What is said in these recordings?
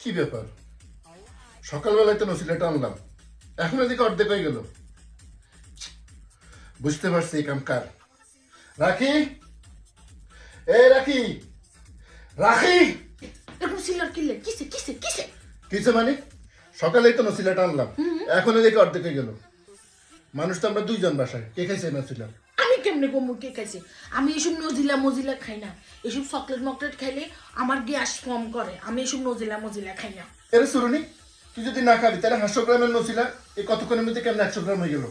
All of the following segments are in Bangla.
কি ব্যাপার? সকালবেলায় তো নসিলাটা আনলাম। এখন এদিকে অর্ধেক হয়ে গেল। বুঝতে পারছি এই কাম কার। রাখি? এ রাখি। রাখি! এরকম সিলার কিনলে কিসে কিসে কিসে? কিছু মানে? সকালেই তো নসিলাটা আনলাম। এখন এদিকে অর্ধেক হয়ে গেল। মানুষ তো আমরা দুইজন বাসায়। কে খাইছে নসিলা আমি কেমনে গমু কে খাইছে? আমি এসব নজিলা মজিলা খাই না। এসব চকলেট মকলেট খাইলে আমার গ্যাস ফর্ম করে। আমি এসব নজিলা মজিলা খাই না। এর শুরুনি তুই যদি না খাবি তাহলে হাঁসশো গ্রামের নসিলা এই কতক্ষণের মধ্যে কেমন একশো গ্রাম হয়ে গেল?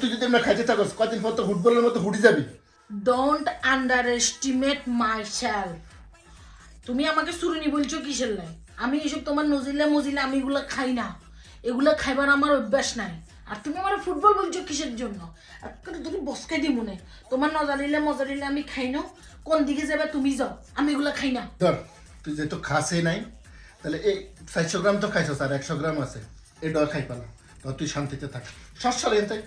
তুই যদি আমরা খাইতে থাকস কদিন পর তো ফুটবলের মতো হুটি যাবি? Don't underestimate myself তুমি আমাকে সুরুনি বলছো কিসের লাই? আমি এসব তোমার নজিলা মজিলা আমি এগুলো খাই না। এগুলো খাইবার আমার অভ্যাস নাই। আর তুমি আমার ফুটবল বলছো কিসের জন্য? তুমি বসকে দি মনে। তোমার নজারিলে মজারিলে আমি খাই না। কোন দিকে যাবে তুমি যাও। আমি এগুলো খাই না। ধর তুই যেহেতু খাসে নাই তাহলে এই চারশো গ্রাম তো খাইছস আর একশো গ্রাম আছে। এটা খাই পালা। তো তুই শান্তিতে থাক। সর এনতাই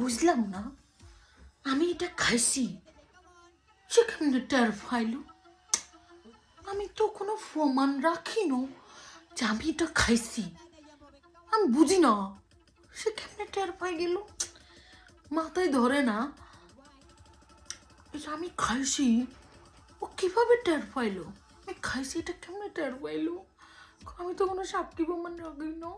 বুঝলাম না আমি এটা খাইছি। সে কেমনে টের ফাইল আমি তো কোনো প্রমাণ রাখি না। যে আমি এটা খাইছি। আমি বুঝি না সে কেমনে টের পাই গেল? মাথায় ধরে না এটা আমি খাইছি, ও কীভাবে টের পাইলো? আমি খাইছি, এটা কেমনে টের পাইলো? আমি তো কোনো সাপ প্রমাণ রাখি না।